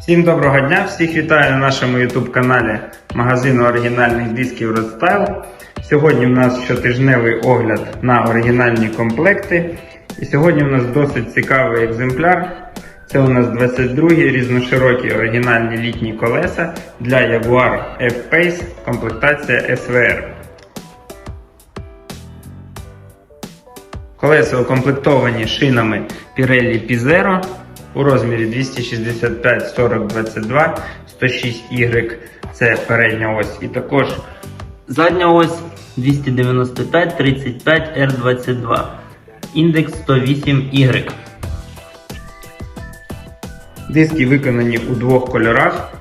Всім доброго дня! Всіх вітаю на нашому YouTube каналі магазину оригінальних дисків Rodstyle. Сьогодні в нас щотижневий огляд на оригінальні комплекти. І сьогодні в нас досить цікавий екземпляр. Це у нас 22-гі різноширокі оригінальні літні колеса для Jaguar F-Pace комплектація SVR. Колеса укомплектовані шинами Pirelli Pizzero у розмірі 265 40 22 106 Y це передня ось і також Задня ось 295 35 R22. Індекс 108 Y. диски виконані у двох кольорах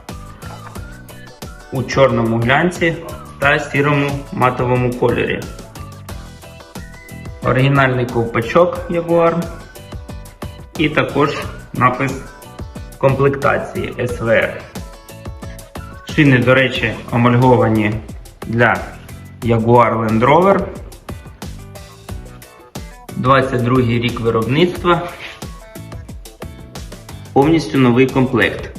у чорному глянці та сірому матовому кольорі. Оригінальний ковпачок Jaguar і також напис комплектації SVR. Шини, до речі, омальговані для Jaguar Land Rover. 22 рік виробництва. Повністю новий комплект.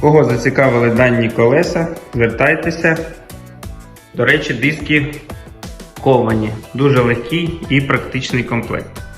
Кого зацікавили дані колеса, звертайтеся. До речі, диски ковані. Дуже легкий і практичний комплект.